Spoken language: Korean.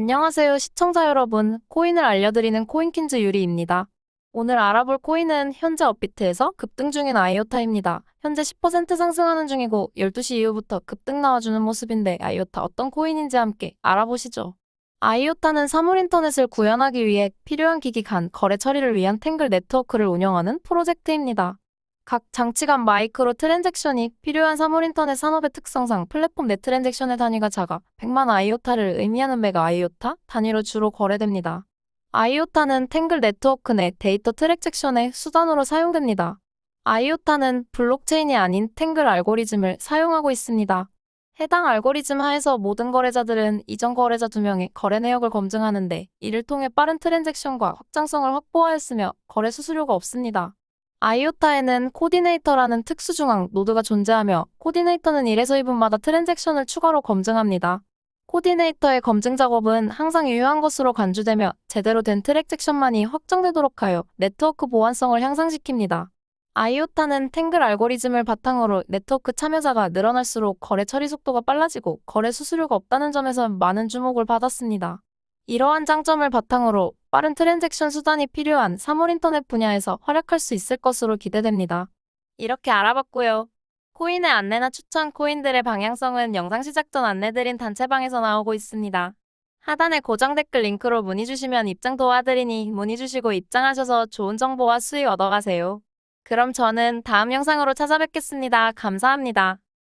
안녕하세요 시청자 여러분 코인을 알려드리는 코인킨즈 유리입니다. 오늘 알아볼 코인은 현재 업비트에서 급등 중인 아이오타입니다. 현재 10% 상승하는 중이고 12시 이후부터 급등 나와주는 모습인데 아이오타 어떤 코인인지 함께 알아보시죠. 아이오타는 사물인터넷을 구현하기 위해 필요한 기기 간 거래 처리를 위한 탱글 네트워크를 운영하는 프로젝트입니다. 각 장치 간 마이크로 트랜잭션이 필요한 사물인터넷 산업의 특성상 플랫폼 내 트랜잭션의 단위가 작아 100만 아이오타를 의미하는 메가 아이오타 단위로 주로 거래됩니다. 아이오타는 탱글 네트워크 내 데이터 트랜잭션의 수단으로 사용됩니다. 아이오타는 블록체인이 아닌 탱글 알고리즘을 사용하고 있습니다. 해당 알고리즘 하에서 모든 거래자들은 이전 거래자 2명의 거래 내역을 검증하는데 이를 통해 빠른 트랜잭션과 확장성을 확보하였으며 거래 수수료가 없습니다. 아이오타에는 코디네이터라는 특수중앙 노드가 존재하며 코디네이터는 1에서 2분마다 트랜잭션을 추가로 검증합니다. 코디네이터의 검증 작업은 항상 유효한 것으로 간주되며 제대로 된 트랜잭션만이 확정되도록 하여 네트워크 보안성을 향상시킵니다. 아이오타는 탱글 알고리즘을 바탕으로 네트워크 참여자가 늘어날수록 거래 처리 속도가 빨라지고 거래 수수료가 없다는 점에서 많은 주목을 받았습니다. 이러한 장점을 바탕으로 빠른 트랜잭션 수단이 필요한 사물 인터넷 분야에서 활약할 수 있을 것으로 기대됩니다. 이렇게 알아봤고요. 코인의 안내나 추천 코인들의 방향성은 영상 시작 전 안내드린 단체방에서 나오고 있습니다. 하단에 고정 댓글 링크로 문의 주시면 입장 도와드리니 문의 주시고 입장하셔서 좋은 정보와 수익 얻어가세요. 그럼 저는 다음 영상으로 찾아뵙겠습니다. 감사합니다.